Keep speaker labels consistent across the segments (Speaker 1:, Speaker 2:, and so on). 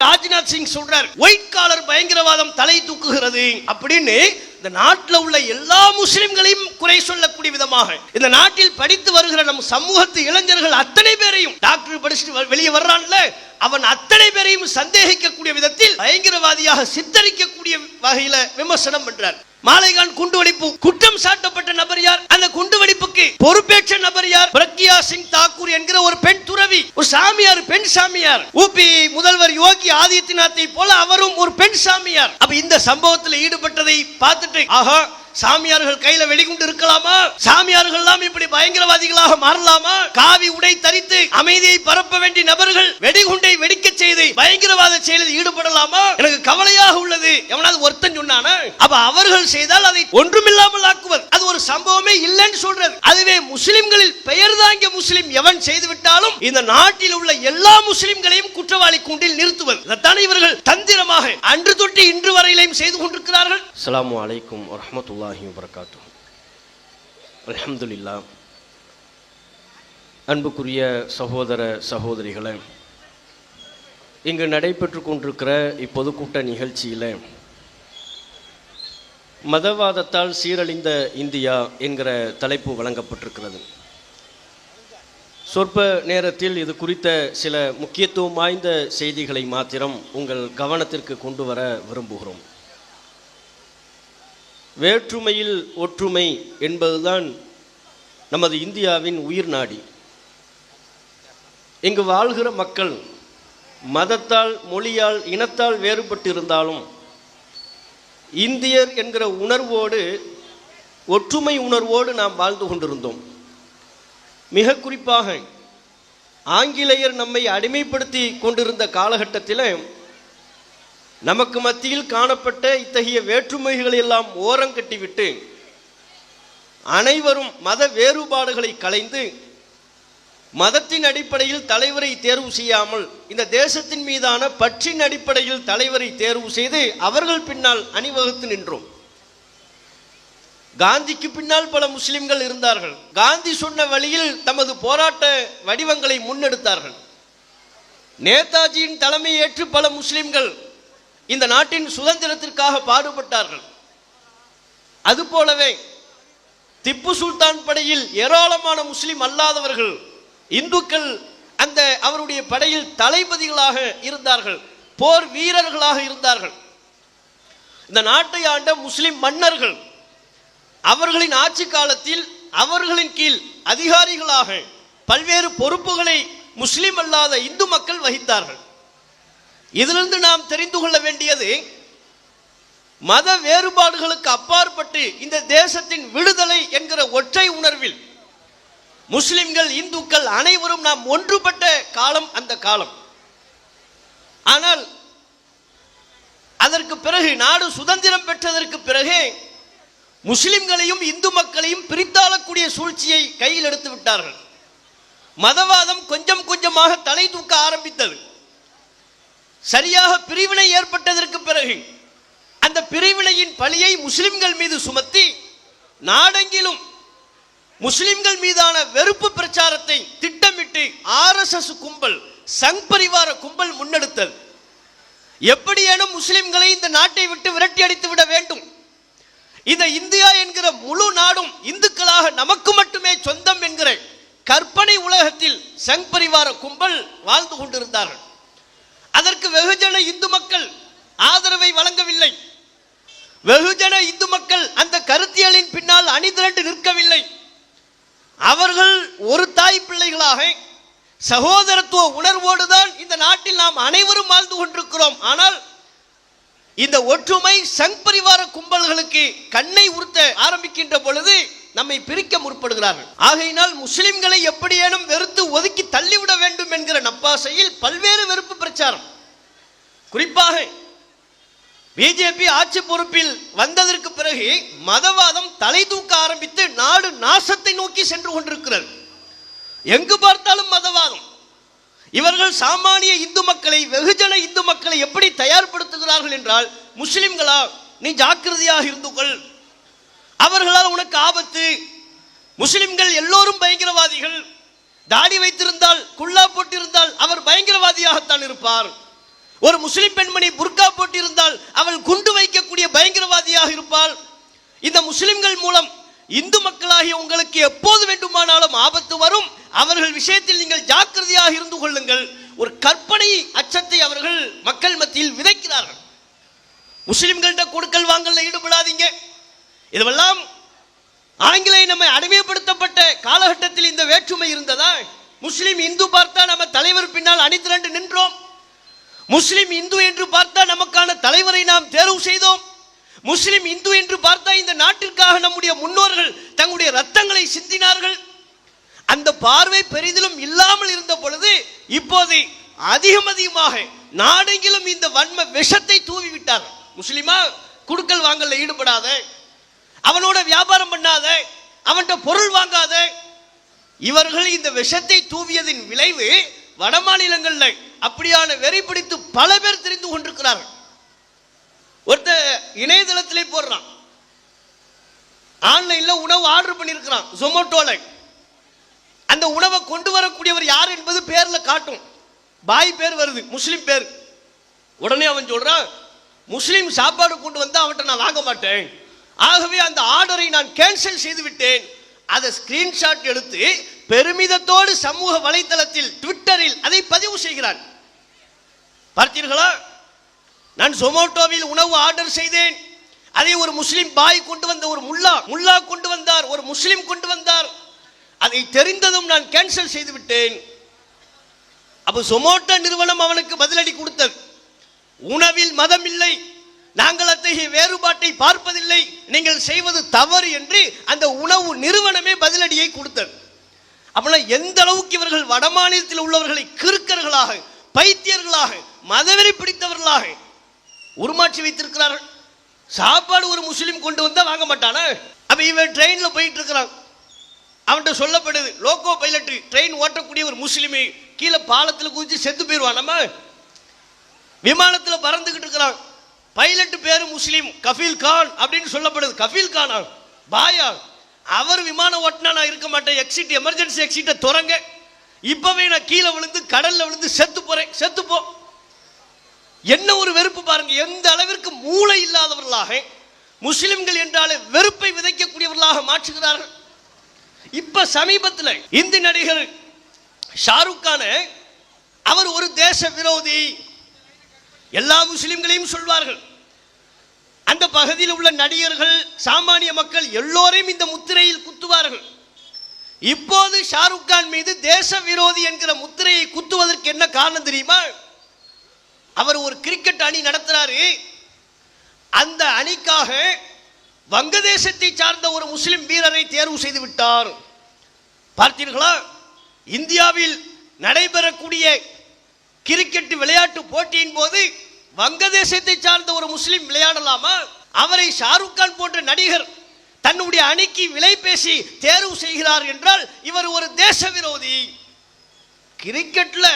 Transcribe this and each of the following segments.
Speaker 1: ராஜ்நாத் சிங் சொல்றார் white collar பயங்கரவாதம் தலை தூக்குகிறது. அப்படின்னு இந்த நாட்டில் உள்ள எல்லா முஸ்லிம்களையும் குறை சொல்லக்கூடிய விதமாக இந்த நாட்டில் படித்து வருகிற நம் சமூகத்து இளைஞர்கள் அத்தனை பேரையும் டாக்டர் படிச்சுட்டு வெளியே வர்றான்ல அவன் அத்தனை பேரையும் சந்தேகிக்கக்கூடிய விதத்தில் பயங்கரவாதியாக சித்தரிக்கக்கூடிய வகையில விமர்சனம் பண்றார். மாலைகான் குண்டுவெடிப்பு. குற்றம் சாட்டப்பட்ட நபர் யார்? அந்த குண்டுவெடிப்புக்கு பொறுப்பேற்ற நபர் யார்? பிரக்யா சிங் தாக்கூர் என்கிற ஒரு பெண் துறவி. ஒரு சாமியார் பெண் சாமியார். ஊபி முதல்வர் யோகி ஆதித்யநாத்தை போல அவரும் ஒரு பெண் சாமியார். அப்ப இந்த சம்பவத்தில் ஈடுபட்டதை பார்த்துட்டு ஆஹா சாமியார்கள் கையில வெடிகுண்டு இருக்கலாமா? சாமியார்கள் எல்லாம் இப்படி பயங்கரவாதிகளாக மாறலாமா? காவி உடை தரித்து அமைதியை பரப்ப வேண்டிய நபர்கள் வெடிகுண்டை வெடிக்க செய்து பயங்கரவாத செயலில் ஈடுபடலாமா? எனக்கு கவலையாக உள்ளது. எவனாவது ஒருத்தன் சொன்னானா? அப்ப அவர்கள் செய்தால் அதை ஒன்றுமில்லாமல் ஆக்குவது அது ஒரு சம்பவமே இல்லைன்னு சொல்றது. அதுவே முஸ்லிம்களில் பெயர் தாங்கிய முஸ்லிம் எவன் செய்து விட்டாலும் இந்த நாட்டில் உள்ள எல்லா முஸ்லிம்களையும் குற்றவாளி கூண்டில் நிறுத்துவது. இதைத்தான் இவர்கள் தந்திரமாக அன்று தொட்டு இன்று வரையிலையும் செய்து கொண்டிருக்கிறார்கள். அஸ்லாம் வலைக்கும் வரமத்துல்லாஹி வரகாத்தும் அலமதுல்லா அன்புக்குரிய சகோதர சகோதரிகளை இங்கு நடைபெற்று கொண்டிருக்கிற இப்பொதுக்கூட்ட நிகழ்ச்சியில் மதவாதத்தால் சீரழிந்த இந்தியா என்கிற தலைப்பு வழங்கப்பட்டிருக்கிறது. சொற்ப நேரத்தில் இது குறித்த சில முக்கியத்துவம் வாய்ந்த செய்திகளை மாத்திரம் உங்கள் கவனத்திற்கு கொண்டு வர விரும்புகிறோம். வேற்றுமையில் ஒற்றுமை என்பதுதான் நமது இந்தியாவின் உயிர் நாடி. இங்கு வாழ்கிற மக்கள் மதத்தால் மொழியால் இனத்தால் வேறுபட்டிருந்தாலும் இந்தியர் என்கிற உணர்வோடு ஒற்றுமை உணர்வோடு நாம் வாழ்ந்து கொண்டிருந்தோம். மிக குறிப்பாக ஆங்கிலேயர் நம்மை அடிமைப்படுத்தி கொண்டிருந்த காலகட்டத்தில் நமக்கு மத்தியில் காணப்பட்ட இத்தகைய வேற்றுமைகளை எல்லாம் ஓரங்கட்டிவிட்டு அனைவரும் மத வேறுபாடுகளை களைந்து மதத்தின் அடிப்படையில் தலைவரை தேர்வு செய்யாமல் இந்த தேசத்தின் மீதான பற்றின் அடிப்படையில் தலைவரை தேர்வு செய்து அவர்கள் பின்னால் அணிவகுத்து நின்றோம். காந்திக்கு பின்னால் பல முஸ்லிம்கள் இருந்தார்கள். காந்தி சொன்ன வழியில் தமது போராட்ட வடிவங்களை முன்னெடுத்தார்கள். நேதாஜியின் தலைமை ஏற்று பல முஸ்லிம்கள் இந்த நாட்டின் சுதந்திரத்திற்காக பாடுபட்டார்கள். அதுபோலவே திப்பு சுல்தான் படையில் ஏராளமான முஸ்லிம் அல்லாதவர்கள் இந்துக்கள் அந்த அவருடைய படையில் தளபதிகளாக இருந்தார்கள் போர் வீரர்களாக இருந்தார்கள். இந்த நாட்டை ஆண்ட முஸ்லிம் மன்னர்கள் அவர்களின் ஆட்சி காலத்தில் அவர்களின் கீழ் அதிகாரிகளாக பல்வேறு பொறுப்புகளை முஸ்லிம் அல்லாத இந்து மக்கள் வகித்தார்கள். இதிலிருந்து நாம் தெரிந்து கொள்ள வேண்டியது மத வேறுபாடுகளுக்கு அப்பாற்பட்டு இந்த தேசத்தின் விடுதலை என்கிற ஒற்றை உணர்வில் முஸ்லிம்கள் இந்துக்கள் அனைவரும் நாம் ஒன்றுபட்ட காலம் அந்த காலம். ஆனால் அதற்கு பிறகு நாடு சுதந்திரம் பெற்றதற்கு பிறகு முஸ்லிம்களையும் இந்து மக்களையும் பிரித்தாளக்கூடிய சூழ்ச்சியை கையில் எடுத்து விட்டார்கள். மதவாதம் கொஞ்சம் கொஞ்சமாக தலை தூக்க ஆரம்பித்தது. சரியாக பிரிவினை ஏற்பட்டதற்கு பிறகு அந்த பிரிவினையின் பழியை முஸ்லிம்கள் மீது சுமத்தி நாடெங்கிலும் முஸ்லிம்கள் மீதான வெறுப்பு பிரச்சாரத்தை திட்டமிட்டு ஆர்எஸ்எஸ் கும்பல் சங் பரிவார கும்பல் முன்னெடுத்தது எப்படியேனும் முஸ்லிம்களை இந்த நாட்டை விட்டு விரட்டி அடித்து விட வேண்டும். இந்த இந்தியா என்கிற முழு நாடும் இந்துக்களாக நமக்கு மட்டுமே சொந்தம் என்கிற கற்பனை உலகத்தில் சங் பரிவார கும்பல் வாழ்ந்து கொண்டிருந்தார்கள். அதற்கு வெகுஜன இந்து மக்கள் ஆதரவை வழங்கவில்லை. வெகுஜன இந்து மக்கள் அந்த கருத்தியலின் பின்னால் அணிதிரண்டு நிற்கவில்லை. அவர்கள் ஒரு தாய் பிள்ளைகளாக சகோதரத்துவ உணர்வோடு தான் இந்த நாட்டில் நாம் அனைவரும் வாழ்ந்து கொண்டிருக்கிறோம். ஆனால் இந்த ஒற்றுமை சங் பரிவார கும்பல்களுக்கு கண்ணை உறுத்த ஆரம்பிக்கின்ற பொழுது நம்மை பிரிக்க முற்படுகிறார்கள். ஆகையினால் முஸ்லிம்களை எப்படியேனும் வெறுத்து ஒதுக்கி தள்ளிவிட வேண்டும் என்கிற நப்பாசையில் பல்வேறு வெறுப்பு பிரச்சாரம். குறிப்பாக பிஜேபி ஆட்சி பொறுப்பில் வந்ததற்கு பிறகு மதவாதம் தலை தூக்க ஆரம்பித்து நாடு நாசத்தை நோக்கி சென்று கொண்டிருக்கிறது. எங்கு பார்த்தாலும் மதவாதம். இவர்கள் சாமானிய இந்து மக்களை வெகுஜன இந்து மக்களை எப்படி தயார்படுத்துகிறார்கள் என்றால் முஸ்லிம்களா நீ ஜாக்கிரதையாக இருந்து கொள். அவர்களால் உனக்கு ஆபத்து. முஸ்லிம்கள் எல்லோரும் பயங்கரவாதிகள். தாடி வைத்திருந்தால் குல்லா போட்டிருந்தால் அவர் பயங்கரவாதியாகத்தான் இருப்பார். ஒரு முஸ்லிம் பெண்மணி புர்கா போட்டிருந்தால் அவள் குண்டு வைக்கக்கூடிய பயங்கரவாதியாக இருப்பாள். இந்த முஸ்லிம்கள் மூலம் இந்து மக்களாகிய உங்களுக்கு எப்போது வேண்டுமானாலும் ஆபத்து வரும். அவர்கள் விஷயத்தில் நீங்கள் ஜாக்கிரதையாக இருந்து கொள்ளுங்கள். ஒரு கற்பனை அச்சத்தை அவர்கள் மக்கள் மத்தியில் விதைக்கிறார்கள். முஸ்லிம்கள்ட்ட கொடுக்கல் வாங்கல ஈடுபடாதீங்க. இதுவெல்லாம் ஆங்கிலேய நம்மை அடிமைப்படுத்தப்பட்ட காலகட்டத்தில் இந்த வேற்றுமை இருந்ததா முஸ்லிம் இந்து பார்த்தா நம்ம தலைவர் பின்னால் அணிதிரண்டு நின்றோம். முஸ்லிம் இந்து என்று பார்த்தா நமக்கான தலைவரை நாம் தேர்வு செய்தோம். முஸ்லிம் இந்து என்று பார்த்தா இந்த நாட்டிற்காக நம்முடைய முன்னோர்கள் தங்களுடைய ரத்தங்களை சிந்தினார்கள். அந்த பார்வை பெரிதிலும் இல்லாமல் இருந்த பொழுது இப்போது அதிகம் அதிகமாக நாடெங்கிலும் இந்த வன்ம விஷத்தை தூவி விட்டார் முஸ்லிமா குடுக்கல் வாங்கல ஈடுபடாத அவனோட வியாபாரம் பண்ணாத அவன்கிட்ட பொருள் வாங்காத. இவர்கள் இந்த விஷத்தை தூவியதின் விளைவு வட மாநிலங்களில் அப்படியான வெறி பிடித்து பல பேர் தெரிந்து கொண்டிருக்கிறார்கள். ஒருத்த இணையதளத்திலே போடுறான். ஆன்லைன்ல உணவு ஆர்டர் பண்ணியிருக்கிறான் ஜொமோட்டோல அந்த உணவை கொண்டு வரக்கூடியவர் யார் என்பது பேர்ல காட்டும். பாய் பேர் வருது முஸ்லீம் பேர். உடனே அவன் சொல்றான் முஸ்லீம் சாப்பாடு கொண்டு வந்து அவன்கிட்ட நான் வாங்க மாட்டேன். ஆகவே அந்த ஆர்டரை நான் கேன்சல் செய்து விட்டேன். அதை ஸ்கிரீன்ஷாட் எடுத்து பெருமிதத்தோடு சமூக வலைத்தளத்தில் ட்விட்டரில் அதை பதிவு செய்கிறான். பார்த்தீர்களா? நான் சொமோட்டோவில் உணவு ஆர்டர் செய்தேன். அதை ஒரு முஸ்லிம் பாய் கொண்டு வந்த ஒரு முல்லா முல்லா கொண்டு வந்தார் ஒரு முஸ்லிம் கொண்டு வந்தார். அதை தெரிந்ததும் நான் கேன்சல் செய்து விட்டேன். அப்போ சொமோட்டோ நிறுவனம் அவனுக்கு பதிலடி கொடுத்தது. உணவில் மதம் இல்லை நாங்கள் அத்தகைய வேறுபாட்டை பார்ப்பதில்லை நீங்கள் செய்வது தவறு என்று அந்த உணவு நிறுவனமே பதிலடியை கொடுத்தது. அப்படின்னா எந்த அளவுக்கு இவர்கள் வடமாநிலத்தில் உள்ளவர்களை கிறுக்கர்களாக பைத்தியர்களாக மதவெறி பிடித்தவர்களாக உருமாற்றி வைத்திருக்கிறார்கள். சாப்பாடு ஒரு முஸ்லீம் கொண்டு வந்தால் வாங்க மாட்டானா? அப்போ இவன் ட்ரெயினில் போயிட்டு இருக்கிறான் அவன்கிட்ட சொல்லப்படுது லோகோ பைலட்டு ட்ரெயின் ஓட்டக்கூடிய ஒரு முஸ்லீமை கீழே பாலத்தில் குதிச்சு செத்து போயிடுவான் நம்ம விமானத்தில் பறந்துக்கிட்டு இருக்கிறான். பைலட்டு பேர் முஸ்லீம் கஃபீல் கான் அப்படின்னு சொல்லப்படுது. கஃபீல் கானா? பாயா. அவர் விமானம் ஓட்டினா நான் இருக்க மாட்டேன். எக்ஸிட் எமர்ஜென்சி எக்ஸிட்டை துறங்க இப்பவே நான் கீழே விழுந்து கடல்ல விழுந்து செத்து போறேன். செத்துப்போம் என்ன ஒரு வெறுப்பு பாருங்க. எந்த அளவிற்கு மூளை இல்லாதவர்களாக முஸ்லிம்கள் என்றாலே வெறுப்பை விதைக்கக்கூடியவர்களாக மாற்றுகிறார்கள். இப்ப சமீபத்தில் இந்தி நடிகர் ஷாருக் கான அவர் ஒரு தேச விரோதி. எல்லா முஸ்லிம்களையும் சொல்வார்கள். அந்த பகுதியில் உள்ள நடிகர்கள் சாமானிய மக்கள் எல்லோரையும் இந்த முத்திரையில் குத்துவார்கள். இப்போது ஷாருக் கான் மீது தேச விரோதி என்கிற முத்திரையை குத்துவதற்கு என்ன காரணம் தெரியுமா? அவர் ஒரு கிரிக்கெட் அணி நடத்துறாரு. அந்த அணிக்காக வங்கதேசத்தை சார்ந்த ஒரு முஸ்லிம் வீரரை தேர்வு செய்து விட்டார். பார்த்தீர்களா? இந்தியாவில் நடைபெறக்கூடிய கிரிக்கெட் விளையாட்டு போட்டியின் போது வங்கதேசத்தை சார்ந்த ஒரு முஸ்லிம் விளையாடலாமா? அவரை ஷாருக் கான் போன்ற நடிகர் தன்னுடைய அணிக்கு விலை பேசி தேர்வு செய்கிறார் என்றால் இவர் ஒரு தேச விரோதி. கிரிக்கெட்ல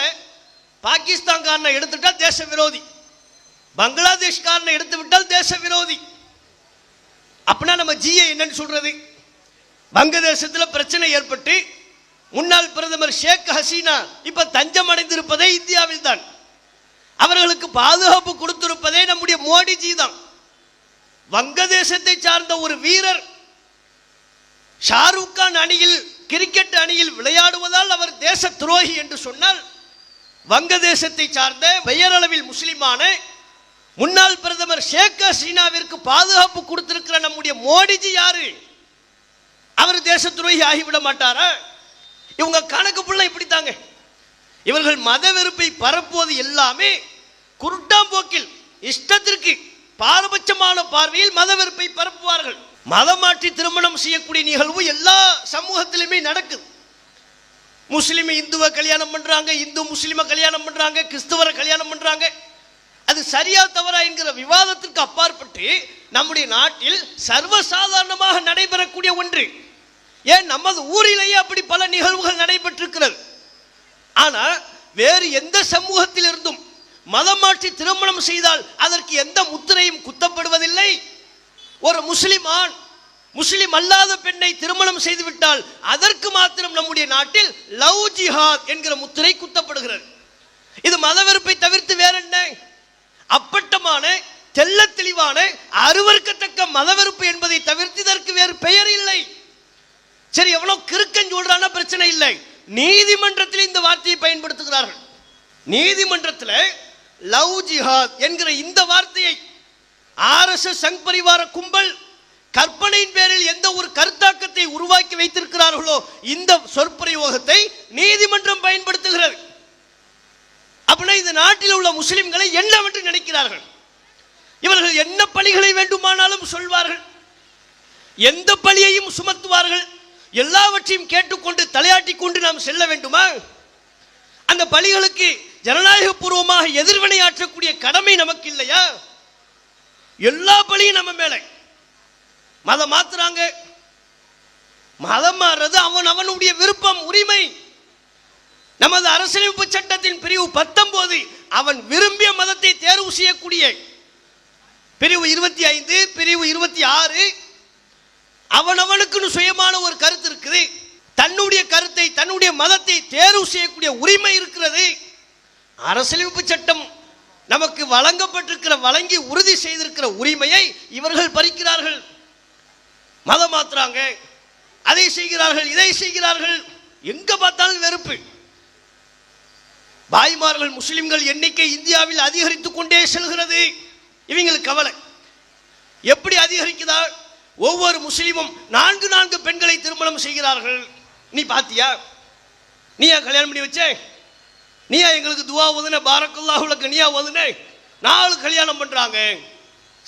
Speaker 1: பாகிஸ்தான்காரனை எடுத்துட்டால் தேச விரோதி. பங்களாதேஷ்காரனை எடுத்து விட்டால் தேச விரோதி. அப்படின்னா நம்ம ஜிஏ என்னன்னு சொல்றது? வங்கதேசத்தில் பிரச்சனை ஏற்பட்டு முன்னாள் பிரதமர் ஷேக் ஹசீனா இப்ப தஞ்சம் அடைந்திருப்பதே இந்தியாவில் தான். அவர்களுக்கு பாதுகாப்பு கொடுத்திருப்பதே நம்முடைய மோடிஜி தான். வங்கதேசத்தை சார்ந்த ஒரு வீரர் ஷாருக் கான் அணியில் கிரிக்கெட் அணியில் விளையாடுவதால் அவர் தேச துரோகி என்று சொன்னால் வங்கதேசத்தை சார்ந்த பெயரளவில் முஸ்லிமான முன்னாள் பிரதமர் ஷேக் ஹசீனாவிற்கு பாதுகாப்பு கொடுத்திருக்கிற நம்முடைய மோடிஜி யாரு? அவர் தேச துரோகி ஆகிவிட மாட்டாரா? இவங்க கணக்கு புள்ள இப்படித்தாங்க. இவர்கள் மத வெறுப்பை பரப்புவது எல்லாமே குருட்டாம்போக்கில் இஷ்டத்திற்கு பாரபட்சமான பார்வையில் மத வெறுப்பை பரப்புவார்கள். மதம் மாற்றி திருமணம் செய்யக்கூடிய நிகழ்வு எல்லா சமூகத்திலுமே நடக்குது. முஸ்லீம் இந்துவை கல்யாணம் பண்ணுறாங்க இந்து முஸ்லீமை கல்யாணம் பண்ணுறாங்க கிறிஸ்துவரை கல்யாணம் பண்ணுறாங்க அது சரியா தவறா என்கிற விவாதத்திற்கு அப்பாற்பட்டு நம்முடைய நாட்டில் சர்வசாதாரணமாக நடைபெறக்கூடிய ஒன்று. ஏன்? நமது ஊரிலேயே அப்படி பல நிகழ்வுகள் நடைபெற்றிருக்கிறது. ஆனால் வேறு எந்த சமூகத்திலிருந்தும் மதம் மாற்றி திருமணம் செய்தால் அதற்கு எந்த முத்திரையும் குத்தப்படுவதில்லை. ஒரு முஸ்லிம் ஆண் முஸ்லிம் அல்லாத பெண்ணை திருமணம் செய்துவிட்டால் அதற்கு மாத்திரம் நம்முடைய நாட்டில் லவ் ஜிஹாத் என்கிற முத்திரை குத்தப்படுகிறது. இது மத வெறுப்பை தவிர்த்து வேற என்ன அப்பட்டமான தெள்ள தெளிவான அருவருக்கத்தக்க மதவெறுப்பு என்பதை தவிர்த்து இதற்கு வேறு பெயர் இல்லை. சரி எவ்வளவு கிறுக்கன் சொல்றான பிரச்சனை இல்லை. நீதிமன்றத்தில் இந்த வார்த்தையை பயன்படுத்துகிறார்கள். நீதிமன்றத்தில் லவ் ஜிஹாத் என்கிற இந்த வார்த்தையை ஆர்எஸ்எஸ் சங் பரிவார கும்பல் கற்பனையின் பேரில் எந்த ஒரு கருத்தாக்கத்தை உருவாக்கி வைத்திருக்கிறார்களோ இந்த சொற்பிரயோகத்தை நீதிமன்றம் பயன்படுத்துகிறது. அப்படின்னா இந்த நாட்டில் உள்ள முஸ்லிம்களை என்னவென்று நினைக்கிறார்கள்? இவர்கள் என்ன பழிகளை வேண்டுமானாலும் சொல்வார்கள். எந்த பழியையும் சுமத்துவார்கள். எல்லாவற்றையும் கேட்டுக்கொண்டு தலையாட்டிக் கொண்டு நாம் செல்ல வேண்டுமா? அந்த பழிகளுக்கு ஜனநாயக பூர்வமாக எதிர்வினையாற்றக்கூடிய கடமை நமக்கு இல்லையா? எல்லா பழியும் நம்ம மேலே. மதம் மாத்துறாங்க. மதம் மாறுறது அவன் அவனுடைய விருப்பம் உரிமை. நமது அரசியலமைப்பு சட்டத்தின் பிரிவு பத்தொன்பது அவன் விரும்பிய மதத்தை தேர்வு செய்யக்கூடிய பிரிவு இருபத்தி ஐந்து பிரிவு இருபத்தி ஆறு அவனவனுக்குன்னு சுயமான ஒரு கருத்து இருக்குது. தன்னுடைய கருத்தை தன்னுடைய மதத்தை தேர்வு செய்யக்கூடிய உரிமை இருக்கிறது. அரசியலமைப்பு சட்டம் நமக்கு வழங்கப்பட்டிருக்கிற வழங்கி உறுதி செய்திருக்கிற உரிமையை இவர்கள் பறிக்கிறார்கள். மதம் மாத்துறாங்க அதை செய்கிறார்கள் இதை செய்கிறார்கள். எங்க பார்த்தாலும் வெறுப்பு. பாய்மார்கள் முஸ்லிம்கள் எண்ணிக்கை இந்தியாவில் அதிகரித்துக் கொண்டே செல்கிறது. இவங்களுக்கு கவலை. எப்படி அதிகரிக்குதா? ஒவ்வொரு முஸ்லீமும் நான்கு நான்கு பெண்களை திருமணம் செய்கிறார்கள். நீ பாத்தியா? நீ கல்யாணம் பண்ணி வச்சே? நீயா எங்களுக்கு துவா ஓதுன பாரக்குல்லா உலக நீயா ஓதுன. நாலு கல்யாணம் பண்ணுறாங்க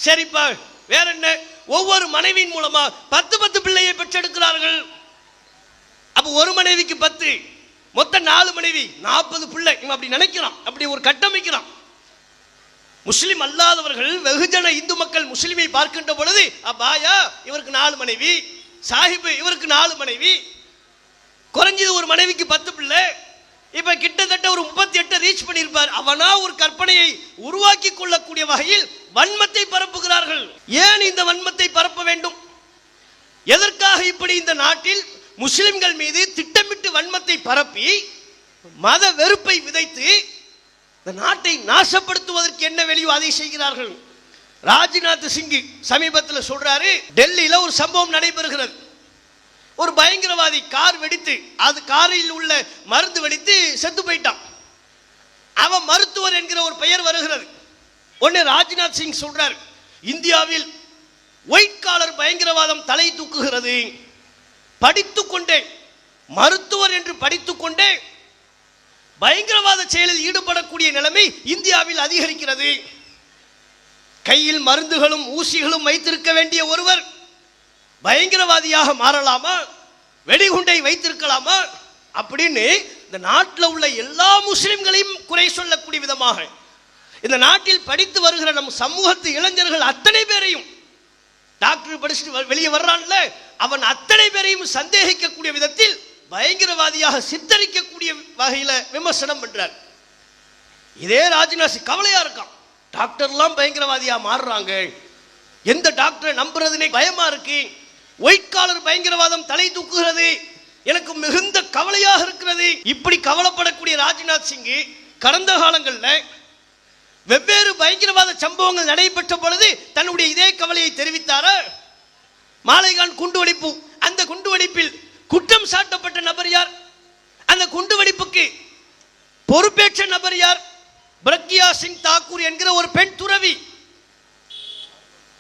Speaker 1: சரிப்பா வேற என்ன? ஒவ்வொரு மனைவியின் மூலமா பத்து பத்து பிள்ளையை பெற்றெடுக்கிறார்கள். அப்போ ஒரு மனைவிக்கு பத்து மொத்தம் நாலு மனைவி நாற்பது பிள்ளை. இவன் அப்படி நினைக்கிறான் அப்படி ஒரு கட்டமைக்கிறான். முஸ்லீம் அல்லாதவர்கள் வெகுஜன இந்து மக்கள் முஸ்லீமை பார்க்கின்ற பொழுது அப்பாயா இவருக்கு நாலு மனைவி சாஹிப் இவருக்கு நாலு மனைவி. குறைஞ்சது ஒரு மனைவிக்கு பத்து பிள்ளை. இப்ப கிட்டத்தட்ட ஒரு முப்பத்தி எட்டு ரீச் பண்ணியிருப்பார். அவனா ஒரு கற்பனையை உருவாக்கி கொள்ளக்கூடிய வகையில் வன்மத்தை பரப்புகிறார்கள். ஏன் இந்த வன்மத்தை பரப்ப வேண்டும்? எதற்காக இப்படி இந்த நாட்டில் முஸ்லிம்கள் மீது திட்டமிட்டு வன்மத்தை பரப்பி மத வெறுப்பை விதைத்து இந்த நாட்டை நாசப்படுத்துவதற்கு என்ன வெளியோ அதை செய்கிறார்கள்? ராஜ்நாத் சிங் சமீபத்தில் சொல்றாரு டெல்லியில ஒரு சம்பவம் நடைபெறுகிறது. ஒரு பயங்கரவாதி கார் வெடித்து அது காரில் உள்ள மருந்து வெடித்து செத்து போயிட்டான். அவன் மருத்துவர் என்கிற ஒரு பெயர் வருகிறது. ஒன்று ராஜ்நாத் சிங் சொல்றார் இந்தியாவில் ஒயிட் காலர் பயங்கரவாதம் தலை தூக்குகிறது. படித்துக்கொண்டே மருத்துவர் என்று படித்துக்கொண்டே பயங்கரவாத செயலில் ஈடுபடக்கூடிய நிலைமை இந்தியாவில் அதிகரிக்கிறது. கையில் மருந்துகளும் ஊசிகளும் வைத்திருக்க வேண்டிய ஒருவர் பயங்கரவாதியாக மாறலாமா? வெடிகுண்டை வைத்திருக்கலாமா? அப்படின்னு இந்த நாட்டில் உள்ள எல்லா முஸ்லிம்களையும் குறை சொல்லக்கூடிய விதமாக. இந்த நாட்டில் படித்து வருகிற நம் சமூகத்து இளைஞர்கள் அத்தனை பேரையும் டாக்டர் படிச்சுட்டு வ- வெளியே வர்றான்ல அவன் அத்தனை பேரையும் சந்தேகிக்கக்கூடிய விதத்தில் பயங்கரவாதியாக சித்தரிக்கக்கூடிய வகையில் விமர்சனம் பண்றார். இதே ராஜ்நாத் கவலையா இருக்கான். டாக்டர்லாம் பயங்கரவாதியாக மாறுறாங்க. எந்த டாக்டரை நம்புறதுனே பயமா இருக்கு. ஒயிட் காலர் பயங்கரவாதம் தலை தூக்குகிறது. எனக்கு மிகுந்த கவலையாக இருக்கிறது. இப்படி கவலைப்படக்கூடிய ராஜ்நாத் சிங் கடந்த காலங்களில் வெவ்வேறு பயங்கரவாத சம்பவங்கள் நடைபெற்ற பொழுது தன்னுடைய இதே கவலையை தெரிவித்தாரா? மாலைகான் குண்டுவெடிப்பு. அந்த குண்டுவெடிப்பில் குற்றம் சாட்டப்பட்ட நபர் யார்? அந்த குண்டுவெடிப்புக்கு பொறுப்பேற்ற நபர் யார்? பிரக்யா சிங் தாக்கூர் என்கிற ஒரு பெண் துறவி.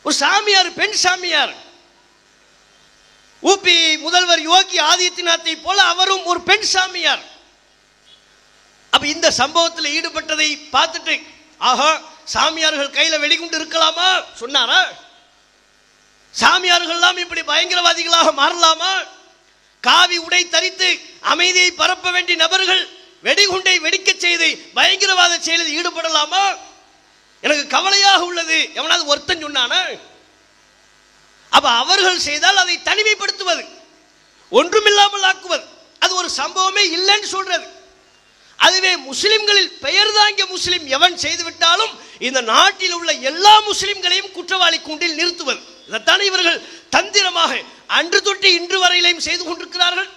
Speaker 1: ஒரு சாமியார் பெண் சாமியார். ஊபி முதல்வர் யோகி ஆதித்யநாத்தை போல அவரும் ஒரு பெண் சாமியார். அப்ப இந்த சம்பவத்தில் ஈடுபட்டதை பார்த்துட்டு ஆஹா சாமியார்கள் கையில வெடிகுண்டு இருக்கலாமா? சொன்னாரா? சாமியார்கள் எல்லாம் இப்படி பயங்கரவாதிகளாக மாறலாமா? காவி உடை தரித்து அமைதியை பரப்ப வேண்டிய நபர்கள் வெடிகுண்டை வெடிக்க செய்து பயங்கரவாத செயலில் ஈடுபடலாமா? எனக்கு கவலையாக உள்ளது. எவனாவது ஒருத்தன் சொன்னானா? அப்போ அவர்கள் செய்தால் அதை தனிமைப்படுத்துவது ஒன்றுமில்லாமல் ஆக்குவது. அது ஒரு சம்பவமே இல்லைன்னு சொல்றது. அதுவே முஸ்லிம்களில் பெயர் தாங்கிய முஸ்லிம் எவன் செய்துவிட்டாலும் இந்த நாட்டில் உள்ள எல்லா முஸ்லிம்களையும் குற்றவாளி கூண்டில் நிறுத்துவது. இதைத்தானே இவர்கள் தந்திரமாக அன்று தொட்டு இன்று வரையிலையும் செய்து கொண்டிருக்கிறார்கள்.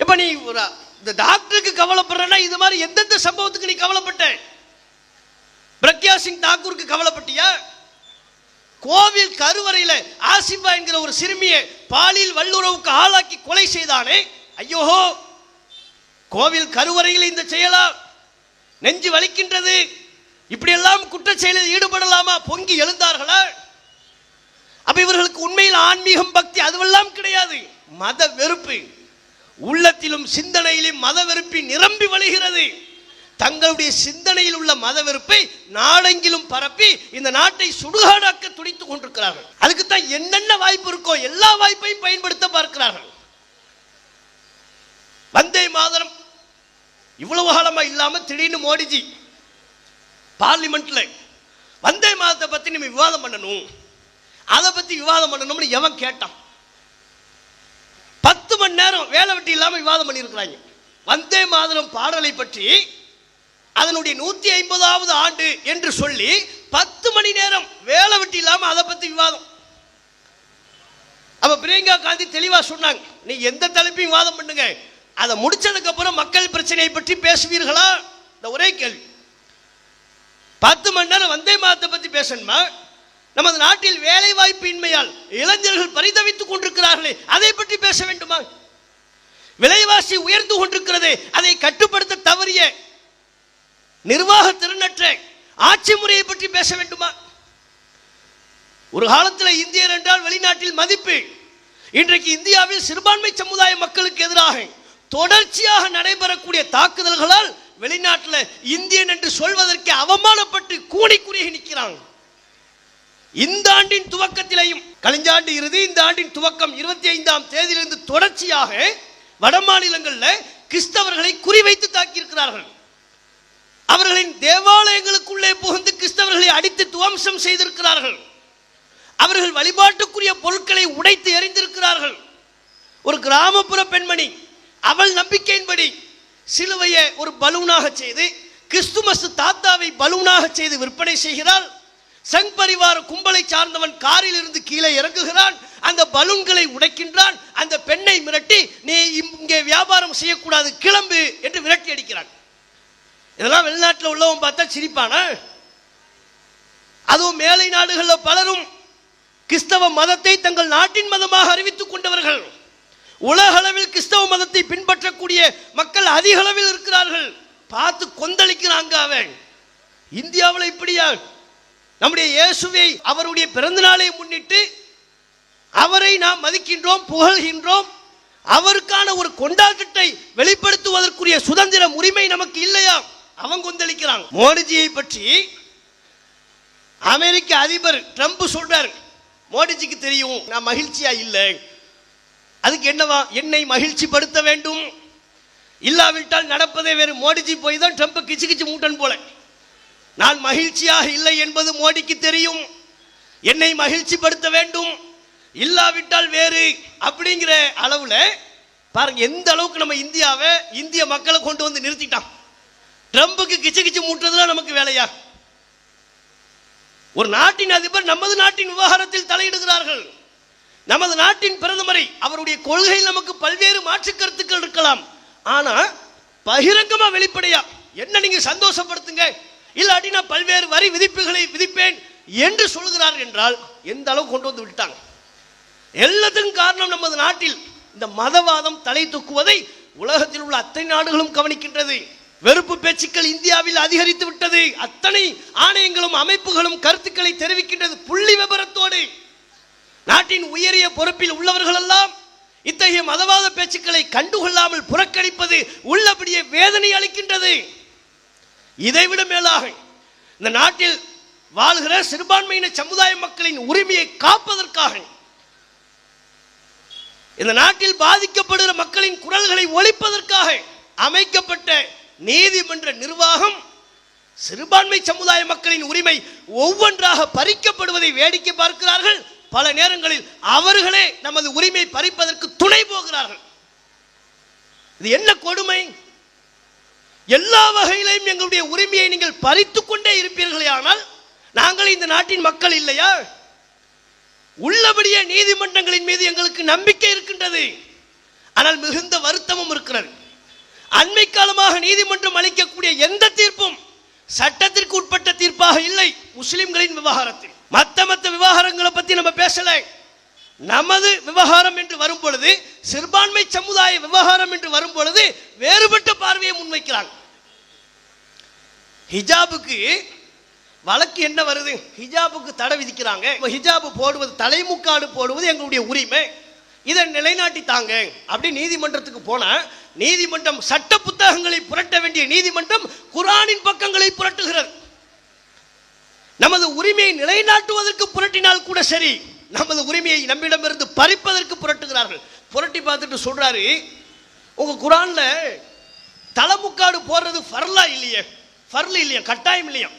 Speaker 1: இப்ப நீ ஒரு இந்த டாக்டருக்கு கவலைப்படுறனா இது மாதிரி எந்தெந்த சம்பவத்துக்கு நீ கவலைப்பட்ட? பிரக்யா சிங் தாக்கூருக்கு கவலைப்பட்டியா? கோவில் கருவறையில் ஆசிபா என்கிற ஒரு சிறுமியை பாலியல் வல்லுறவுக்கு ஆளாக்கி கொலை செய்தானே? ஐயோ! கோவில் கருவறையில் இந்த செயலா? நெஞ்சு வலிக்கின்றது. இப்படியெல்லாம் குற்றச்செயலில் ஈடுபடலாமா? பொங்கி எழுந்தார்களா? அப்ப இவர்களுக்கு உண்மையில் ஆன்மீகம் பக்தி அதுவெல்லாம் கிடையாது. மத வெறுப்பு. உள்ளத்திலும் சிந்தனையிலும் மத வெறுப்பி நிரம்பி வழிகிறது. தங்களுடைய சிந்தனையில் உள்ள மத வெறுப்பை நாடெங்கிலும் பரப்பி இந்த நாட்டை சுடுகாடாக்க துடித்துக் கொண்டிருக்கிறார்கள். அதுக்கு தான் என்னென்ன வாய்ப்பு இருக்கோ எல்லா வாய்ப்பையும் பயன்படுத்த பார்க்கிறார்கள். வந்தே மாதரம் இவ்வளவு காலமா இல்லாம திடீர்னு மோடிஜி பார்லிமெண்ட்ல வந்தே மாதத்தை பத்தி நம்ம விவாதம் பண்ணணும். அதை பத்தி விவாதம் பண்ணணும்னு எவன் கேட்டான்? பத்து மணி நேரம் வேலை வெட்டி இல்லாம விவாதம் பண்ணியிருக்கிறாங்க. வந்தே மாதரம் பாடலை பற்றி அதனுடைய நூத்தி ஐம்பதாவது ஆண்டு என்று சொல்லி பத்து மணி நேரம் வேலை வெட்டி இல்லாமல் அதை பத்தி விவாதம். அப்ப பிரியங்கா காந்தி தெளிவா சொன்னாங்க நீ எந்த தலைப்பையும் விவாதம் பண்ணுங்க. அதை முடிச்சதுக்கு அப்புறம் மக்கள் பிரச்சனையை பற்றி பேசுவீர்களா? இந்த ஒரே கேள்வி. பத்து மணி நேரம் வந்தே மாதத்தை பத்தி பேசணுமா? நமது நாட்டில் வேலை வாய்ப்பு இன்மையால் இளைஞர்கள் பரிதவித்துக் கொண்டிருக்கிறார்களே அதை பற்றி பேச வேண்டுமா? விலைவாசி உயர்ந்து கொண்டிருக்கிறது அதை கட்டுப்படுத்த தவறிய நிர்வாக திறனற்ற ஆட்சி முறையை பற்றி பேச வேண்டுமா? ஒரு காலத்தில் இந்தியர் என்றால் வெளிநாட்டில் மதிப்பு. இன்றைக்கு இந்தியாவில் சிறுபான்மை சமுதாய மக்களுக்கு எதிராக தொடர்ச்சியாக நடைபெறக்கூடிய தாக்குதல்களால் வெளிநாட்டில் இந்தியன் என்று சொல்வதற்கு அவமானப்பட்டு கூணி குறுகி நிற்கிறாங்க. இந்த ஆண்டின் துவக்கத்திலேயும் கலைஞ்சாண்டு இறுதி இந்த ஆண்டின் துவக்கம் இருபத்தி ஐந்தாம் தேதியிலிருந்து தொடர்ச்சியாக வட மாநிலங்களில் கிறிஸ்தவர்களை குறிவைத்து தாக்கியிருக்கிறார்கள். அவர்களின் தேவாலயங்களுக்குள்ளே புகுந்து கிறிஸ்தவர்களை அடித்து துவம்சம் செய்திருக்கிறார்கள். அவர்கள் வழிபாட்டுக்குரிய பொருட்களை உடைத்து எறிந்திருக்கிறார்கள். ஒரு கிராமப்புற பெண்மணி அவள் நம்பிக்கையின்படி சிலுவையை ஒரு பலூனாக செய்து கிறிஸ்துமஸ் தாத்தாவை பலூனாக செய்து விற்பனை செய்கிறாள். சங் பரிவார கும்பலை சார்ந்தவன் காரில் இருந்து கீழே இறங்குகிறான். அந்த பலூன்களை உடைக்கின்றான். அந்த பெண்ணை மிரட்டி நீ இங்கே வியாபாரம் செய்யக்கூடாது கிளம்பு என்று விரட்டி அடிக்கிறான். இதெல்லாம் வெளிநாட்டில் உள்ளவன் பார்த்தா சிரிப்பானா? அதுவும் மேலை நாடுகளில் பலரும் கிறிஸ்தவ மதத்தை தங்கள் நாட்டின் மதமாக அறிவித்துக் கொண்டவர்கள். உலக அளவில் கிறிஸ்தவ மதத்தை பின்பற்றக்கூடிய மக்கள் அதிக அளவில் இருக்கிறார்கள். பார்த்து கொந்தளிக்கிறாங்க அவன். இந்தியாவில் இப்படியா? நம்முடைய இயேசுவை அவருடைய பிறந்தநாளை முன்னிட்டு அவரை நாம் மதிக்கின்றோம் புகழ்கின்றோம். அவருக்கான ஒரு கொண்டாட்டத்தை வெளிப்படுத்துவதற்குரிய சுதந்திரம் உரிமை நமக்கு இல்லையா? அவன் கொந்தளிக்கிறான் மோடிஜியை பற்றி அமெரிக்க அதிபர் ட்ரம்ப் சொல்றாரு. மோடிஜிக்கு தெரியும் நான் மகிழ்ச்சியா இல்லை. அதுக்கு என்னவா என்னை மகிழ்ச்சி படுத்த வேண்டும்? இல்லாவிட்டால் நடப்பதே வேறு. மோடிஜி போய் தான் ட்ரம்ப் கிச்சு கிச்சு மூட்டன் போல. நான் மகிழ்ச்சியாக இல்லை என்பது மோடிக்கு தெரியும். என்னை மகிழ்ச்சி படுத்த வேண்டும்? இல்லாவிட்டால் வேறு. அப்படிங்கிற அளவில் பாருங்க எந்த அளவுக்கு நம்ம இந்தியாவை இந்திய மக்களை கொண்டு வந்து நிறுத்திட்டான். ட்ரம்புக்கு கிச்சு கிச்சு மூட்டுறதுலாம் நமக்கு வேலையா ஒரு நாட்டின் அதிபர் நமது நாட்டின் விவகாரத்தில் தலையிடுகிறார்கள். நமது நாட்டின் பிரதமரை அவருடைய கொள்கையில் நமக்கு பல்வேறு மாற்று கருத்துக்கள் இருக்கலாம். ஆனா பகிரங்கமா வெளிப்படையா என்ன நீங்க சந்தோஷப்படுத்துங்க? இல்லாட்டி நான் பல்வேறு வரி விதிப்புகளை விதிப்பேன் என்று சொல்கிறார் என்றால் எந்த அளவு கொண்டு வந்து விட்டாங்க? எல்லாத்துக்கும் காரணம் நமது நாட்டில் இந்த மதவாதம் தலை தூக்குவதை உலகத்தில் உள்ள அத்தனை நாடுகளும் கவனிக்கின்றது. வெறுப்பு பேச்சுக்கள் இந்தியாவில் அதிகரித்து விட்டது. அத்தனை ஆணையங்களும் அமைப்புகளும் கருத்துக்களை தெரிவிக்கின்றது புள்ளி விபரத்தோடு. நாட்டின் உயரிய பொறுப்பில் உள்ளவர்கள் எல்லாம் இத்தகைய மதவாத பேச்சுக்களை கண்டுகொள்ளாமல் புறக்கணிப்பது உள்ளபடியே வேதனை அளிக்கின்றது. இதைவிட மேலாக இந்த நாட்டில் வாழ்கிற சிறுபான்மையின சமுதாய மக்களின் உரிமையை காப்பதற்காக இந்த நாட்டில் பாதிக்கப்படுகிற மக்களின் குரல்களை ஒழிப்பதற்காக அமைக்கப்பட்ட நீதிமன்ற நிர்வாகம் சிறுபான்மை சமுதாய மக்களின் உரிமை ஒவ்வொன்றாக பறிக்கப்படுவதை வேடிக்கை பார்க்கிறார்கள். பல நேரங்களில் அவர்களே நமது உரிமை பறிப்பதற்கு துணை போகிறார்கள். இது என்ன கொடுமை? எல்லா வகையிலையும் எங்களுடைய உரிமையை நீங்கள் பறித்துக் கொண்டே இருப்பீர்களே ஆனால் நாங்கள் இந்த நாட்டின் மக்கள் இல்லையா? உள்ளபடியே நீதிமன்றங்களின் மீது எங்களுக்கு நம்பிக்கை இருக்கின்றது. ஆனால் மிகுந்த வருத்தமும் இருக்கிறது. அண்மை காலமாக நீதிமன்றம் அளிக்கக்கூடிய எந்த தீர்ப்பும் சட்டத்திற்கு உட்பட்ட தீர்ப்பாக இல்லை முஸ்லிம்களின் விவகாரத்தில். மத்த மத்த விவகாரங்களை பத்தி நம்ம பேசல. நமது விவகாரம் என்று வரும் பொழுது சிறுபான்மை சமுதாய விவகாரம் என்று வரும் பொழுது வேறுபட்ட பார்வையை முன்வைக்கிறாங்க. ஹிஜாபுக்கு வழக்கு என்ன வருது? ஹிஜாபுக்கு தடை விதிக்கிறாங்க. இப்ப ஹிஜாபு போடுவது தலைமுக்காடு போடுவது எங்களுடைய உரிமை. இதை நிலைநாட்டி தாங்க அப்படி நீதிமன்றத்துக்கு போனால் நீதிமன்றம் சட்ட புத்தகங்களை புரட்ட வேண்டிய நீதிமன்றம் குரானின் பக்கங்களை புரட்டுகிறது. நமது உரிமையை நிலைநாட்டுவதற்கு புரட்டினால் கூட சரி நமது உரிமையை நம்மிடமிருந்து பறிப்பதற்கு புரட்டுகிறார்கள். புரட்டி பார்த்துட்டு சொல்றாரு உங்க குரான்ல தலைமுக்காடு போடுறது ஃபர்லா இல்லையே? ஃபர்லு இல்லையா? கட்டாயம் இல்லையா?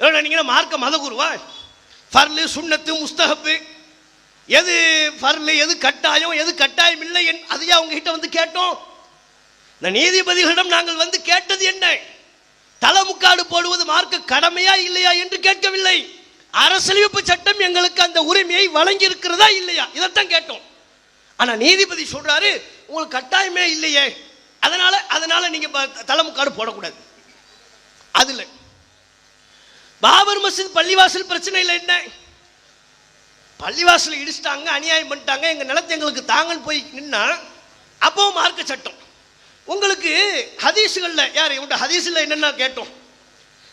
Speaker 1: ஏன்னா நீங்க மார்க்க மதகுருவா ஃபர்லு சுண்ணத்து முஸ்தகப்பு எது ஃபர்லு எது கட்டாயம் எது கட்டாயம் இல்லை என் அதையா அவங்க கிட்ட வந்து கேட்டோம்? இந்த நீதிபதிகளிடம் நாங்கள் வந்து கேட்டது என்ன? தலைமுக்காடு போடுவது மார்க்க கடமையா இல்லையா என்று கேட்கவில்லை. அரசியலமைப்பு சட்டம் எங்களுக்கு அந்த உரிமையை வழங்கி இருக்கிறதா இல்லையா? இதைத்தான் கேட்டோம். ஆனால் நீதிபதி சொல்றாரு உங்களுக்கு கட்டாயமே இல்லையே. அதனால அதனால நீங்க தலைமுக்காடு போடக்கூடாது. அதுல பாபர் மசித் பள்ளிவாசல் பிரச்சனை இல்லை என்ன? பள்ளிவாசல் இடிச்சிட்டாங்க அநியாயம் பண்ணிட்டாங்க எங்க நிலத்தை எங்களுக்கு தாங்கன்னு போய் நின்னா அப்போ மார்க்க சட்டம். உங்களுக்கு ஹதீஸுகளில் யார் இவங்க ஹதீஸில் என்னென்ன கேட்டோம்?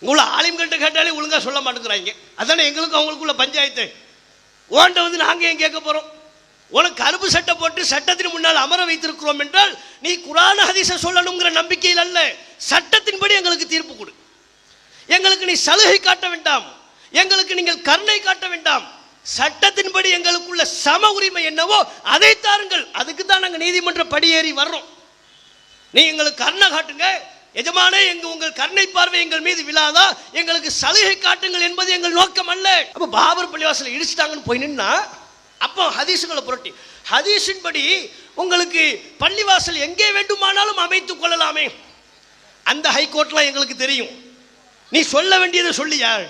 Speaker 1: உங்களை ஆலிம்கள்ட்ட கேட்டாலே ஒழுங்காக சொல்ல மாட்டேங்கிறாங்க. அதானே எங்களுக்கும் அவங்களுக்குள்ள பஞ்சாயத்து. ஓண்ட வந்து நாங்கள் ஏன் கேட்க போகிறோம் உனக்கு கருப்பு சட்டை போட்டு சட்டத்தின் முன்னால் அமர வைத்திருக்கிறோம் என்றால் நீ குரான ஹதீஸை சொல்லணுங்கிற நம்பிக்கையில் அல்ல சட்டத்தின்படி எங்களுக்கு தீர்ப்பு கொடு. எங்களுக்கு நீ சலுகை காட்ட வேண்டாம். எங்களுக்கு நீங்கள் கருணை காட்ட வேண்டாம். சட்டத்தின்படி எங்களுக்குள்ள சம உரிமை என்னவோ அதை தாருங்கள். அதுக்கு தான் நாங்கள் நீதிமன்ற படியேறி வர்றோம். நீ எங்களுக்கு கருணை காட்டுங்க. எஜமானே எங்க உங்கள் கருணை பார்வை எங்கள் மீது விழாதா? எங்களுக்கு சலுகை காட்டுங்கள் என்பது எங்கள் நோக்கம் அல்ல. அப்ப பாபர் பள்ளிவாசலை இடிச்சிட்டாங்கன்னு போய் நின்னா அப்போ ஹதீஸுகளை புரட்டி. ஹதீஸின்படி உங்களுக்கு பள்ளிவாசல் எங்கே வேண்டுமானாலும் அமைத்துக் கொள்ளலாமே. அந்த ஹைகோர்ட்லாம் எங்களுக்கு தெரியும். நீ சொல்ல வேண்டியதை சொல்லியா?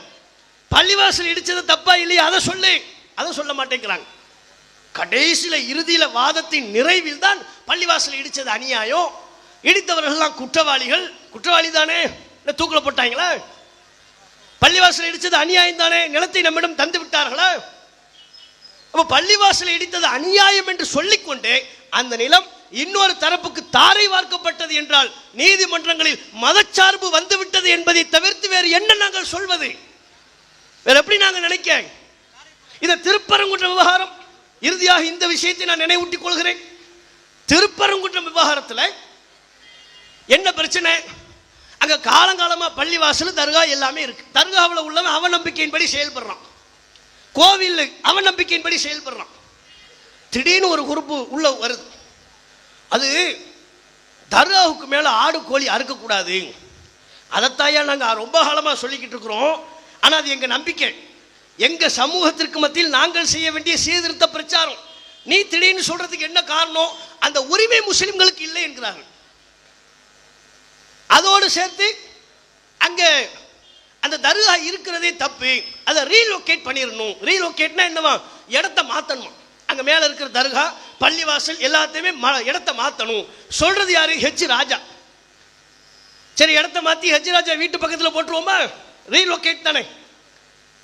Speaker 1: பள்ளிவாசல் இடிச்சது தப்பா இல்லையா? அதை சொல்லு. அதை சொல்ல மாட்டேங்கிறாங்க. கடைசியில் இறுதியில் வாதத்தின் நிறைவில் தான் பள்ளிவாசல் இடித்தது அநியாயம். இடித்தவர்கள்லாம் குற்றவாளிகள். குற்றவாளி தானே? இல்லை தூக்குல போட்டாங்களா? பள்ளிவாசல் இடித்தது அநியாயம் தானே? நிலத்தை நம்மிடம் தந்து விட்டார்களா? அப்போ பள்ளிவாசல் இடித்தது அநியாயம் என்று சொல்லிக்கொண்டே அந்த நிலம் இன்னொரு தரப்புக்கு தாரை வார்க்கப்பட்டது என்றால் நீதிமன்றங்களில் மதச்சார்பு வந்துவிட்டது என்பதை தவிர்த்து வேறு என்ன நாங்கள் சொல்வது? வேற எப்படி நாங்கள் நினைக்க இதை திருப்பரங்குன்ற விவகாரம் இறுதியாக இந்த விஷயத்தை நான் நினைவூட்டிக் கொள்கிறேன். திருப்பரங்குன்றம் விவகாரத்தில் என்ன பிரச்சனை? அங்க காலங்காலமா பள்ளிவாசல் தர்கா எல்லாமே இருக்கு. தர்காவில் உள்ளவன் அவநம்பிக்கையின்படி செயல்படுறான். கோவில் அவநம்பிக்கையின்படி செயல்படுறான். திடீர்னு ஒரு குறுப்பு உள்ள வருது. அது தர்காவுக்கு மேல ஆடு கோழி அறுக்கக்கூடாது. அதைத்தாயா நாங்கள் ரொம்ப காலமாக சொல்லிக்கிட்டு இருக்கிறோம். ஆனால் அது எங்கள் நம்பிக்கை. எங்கள் சமூகத்திற்கு மத்தியில் நாங்கள் செய்ய வேண்டிய சீர்திருத்த பிரச்சாரம். நீ திடீர்னு சொல்றதுக்கு என்ன காரணம்? அந்த உரிமை முஸ்லிம்களுக்கு இல்லை என்கிறார்கள். அதோடு சேர்த்து அங்கே அந்த தர்கா இருக்கிறதே தப்பு. அதை ரீலோகேட் பண்ணிடணும் ரீலோகேட்னா என்னவா? இடத்த மாற்றணுமா அங்கே மேலே இருக்கிற தர்கா பள்ளிவாசல் எல்லாத்தையுமே ம- இடத்த மாற்றணும் சொல்கிறது யாரு? ஹெச் ராஜா. சரி இடத்த மாற்றி ஹெச் ராஜா வீட்டு பக்கத்தில் போட்டுருவோமா? ரீலோகேட் தானே.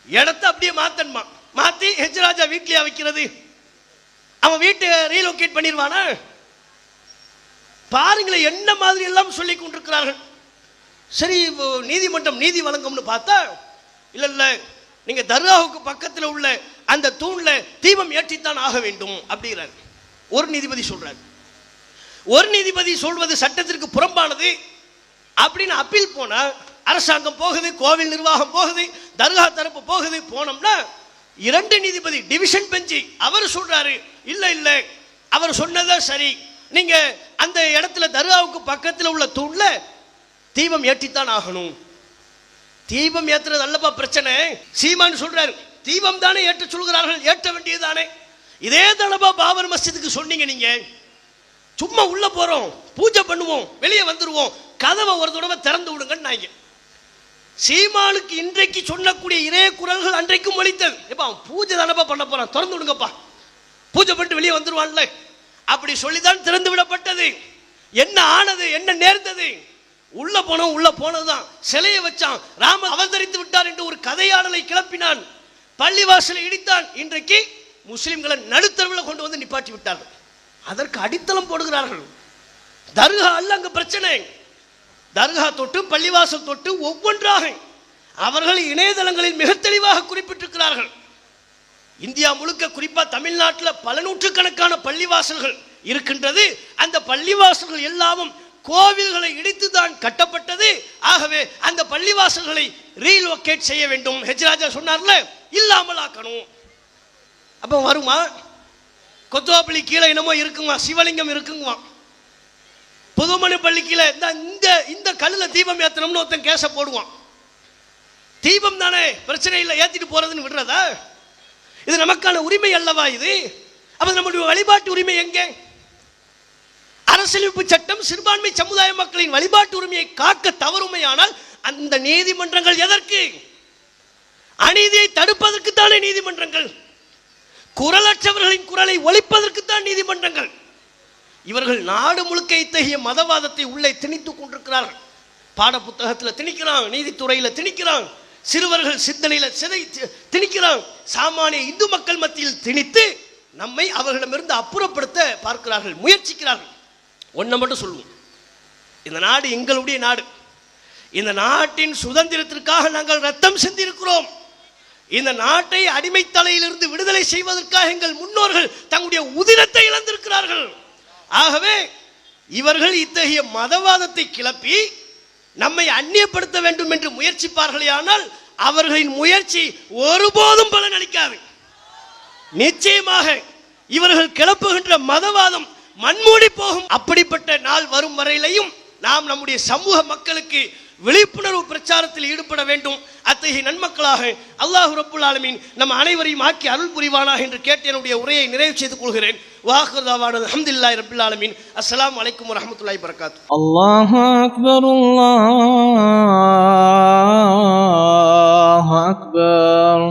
Speaker 1: இடத்த அப்படியே மாற்றணுமா மாற்றி ஹெச் ராஜா வீட்லேயே வைக்கிறது? அவன் வீட்டை ரீலோகேட் பண்ணிடுவானா பாருங்களேன் என்ன மாதிரி எல்லாம் சொல்லி கொண்டிருக்கிறார்கள். சரி நீதிமன்றம் நீதி வழங்கும்னு பார்த்தா இல்ல இல்ல நீங்க தர்காவுக்கு பக்கத்தில் உள்ள அந்த தூண்ல தீபம் ஏற்றித்தான் ஆக வேண்டும் அப்படிங்கிறார். ஒரு நீதிபதி சொல்றார். ஒரு நீதிபதி சொல்வது சட்டத்திற்கு புறம்பானது அப்படின்னு அப்பீல் போனா அரசாங்கம் போகுது கோவில் நிர்வாகம் போகுது தர்கா தரப்பு போகுது போனோம்னா இரண்டு நீதிபதி டிவிஷன் பெஞ்சு அவர் சொல்றாரு இல்ல இல்ல அவர் சொன்னதான் சரி நீங்க அந்த இடத்துல தர்காவுக்கு பக்கத்தில் உள்ள தூண்ல தீபம் ஏற்றித்தான் ஆகணும். தீபம் ஏற்றுறது அல்லப்பா பிரச்சனை? சீமான் சொல்றாரு தீபம் தானே ஏற்ற சொல்கிறார்கள் ஏற்ற வேண்டியதுதானே இதே தானப்பா பாபர் மஸ்ஜிதுக்கு சொன்னீங்க நீங்க. சும்மா உள்ள போறோம் பூஜை பண்ணுவோம் வெளியே வந்துருவோம் கதவை ஒரு தடவை திறந்து விடுங்கன்னு சீமானுக்கு இன்றைக்கு சொல்லக்கூடிய இதே குரல்கள் அன்றைக்கும் ஒழித்தது எப்பா பூஜை தானப்பா பண்ண போறான்? திறந்து விடுங்கப்பா. பூஜை பண்ணிட்டு வெளியே வந்துருவான்ல. அப்படி சொல்லிதான் திறந்து விடப்பட்டது. என்ன ஆனது என்ன நேர்ந்தது? உள்ள போனோம் உள்ள போனதுதான். சிலையை வச்சான். ராம அவதரித்து விட்டார் என்று ஒரு கதையாடலை கிளப்பினான். பள்ளிவாசலை இடித்தான். இன்றைக்கு முஸ்லிம்களை நடுத்தருவில் கொண்டு வந்து நிப்பாட்டி விட்டார்கள். அதற்கு அடித்தளம் போடுகிறார்கள். தர்கா அல்ல அங்கு பிரச்சனை. தர்கா தொட்டு பள்ளிவாசல் தொட்டு ஒவ்வொன்றாக அவர்கள் இணையதளங்களில் மிக தெளிவாக குறிப்பிட்டிருக்கிறார்கள். இந்தியா முழுக்க குறிப்பா தமிழ்நாட்டில் பல நூற்றுக்கணக்கான பள்ளிவாசல்கள் இருக்கின்றது. அந்த பள்ளிவாசல்கள் எல்லாமும் கோவில்களை இடித்து தான் கட்டப்பட்டது. ஆகவே அந்த பள்ளிவாசல்களை ரீலோகேட் செய்ய வேண்டும். ஹெச்ராஜா சொன்னார்ல இல்லாமல் ஆக்கணும் அப்போ வருமா? கொத்தவாப்பள்ளி கீழே என்னமோ இருக்குமா? சிவலிங்கம் இருக்குமா? புதுமணி பள்ளி கீழே இந்த இந்த இந்த கல்லில் தீபம் ஏற்றணும்னு ஒருத்தன் கேச போடுவான். தீபம் தானே பிரச்சனை இல்லை ஏத்திட்டு போறதுன்னு விடுறதா? இது நமக்கான உரிமை அல்லவா இது? அப்ப நம்முடைய வழிபாட்டு உரிமை எங்கே? அரசியலமைப்பு சட்டம் சிறுபான்மை சமுதாய மக்களின் வழிபாட்டு உரிமையை காக்க தவறுமையானால் அந்த நீதிமன்றங்கள் எதற்கு? அநீதியை தடுப்பதற்கு தானே நீதிமன்றங்கள். குரலற்றவர்களின் குரலை ஒழிப்பதற்கு தான் நீதிமன்றங்கள். இவர்கள் நாடு முழுக்க இத்தகைய மதவாதத்தை உள்ளே திணித்துக் கொண்டிருக்கிறார்கள். பாட புத்தகத்தில் திணிக்கிறான் நீதித்துறையில் திணிக்கிறான் சிறுவர்கள் சிந்தனையில் சிதை தி- திணிக்கிறான் சாமானிய இந்து மக்கள் மத்தியில் திணித்து நம்மை அவர்களிடமிருந்து அப்புறப்படுத்த பார்க்கிறார்கள் முயற்சிக்கிறார்கள். ஒன்றை மட்டும் சொல்லுவோம் இந்த நாடு எங்களுடைய நாடு. இந்த நாட்டின் சுதந்திரத்திற்காக நாங்கள் ரத்தம் சிந்திருக்கிறோம். இந்த நாட்டை அடிமை தலையிலிருந்து விடுதலை செய்வதற்காக எங்கள் முன்னோர்கள் தங்களுடைய உதிரத்தை இழந்திருக்கிறார்கள். ஆகவே இவர்கள் இத்தகைய மதவாதத்தை கிளப்பி நம்மை அந்நியப்படுத்த வேண்டும் என்று முயற்சிப்பார்களே ஆனால் அவர்களின் முயற்சி ஒருபோதும் பலன் அளிக்காது நிச்சயமாக இவர்கள் கிளப்புகின்ற மதவாதம் மண்மூடி போகும். அப்படிப்பட்ட நாள் வரும் வரையிலையும் நாம் நம்முடைய சமூக மக்களுக்கு விழிப்புணர்வு பிரச்சாரத்தில் ஈடுபட வேண்டும். அத்தகைய நன்மக்களாக அல்லாஹு ரபுல் ஆலமீன் நம் அனைவரையும் ஆக்கி அருள் புரிவானா என்று கேட்டு என்னுடைய உரையை நிறைவு செய்து கொள்கிறேன். வாஹர்தாவானது அஹமதுல்லாய் ரபுல் ஆலமீன் அஸ்லாம் வலைக்கம் வரமத்துல்லாய் பரகாத்
Speaker 2: அல்லாஹ் அக்பர் அல்லாஹ் அக்பர்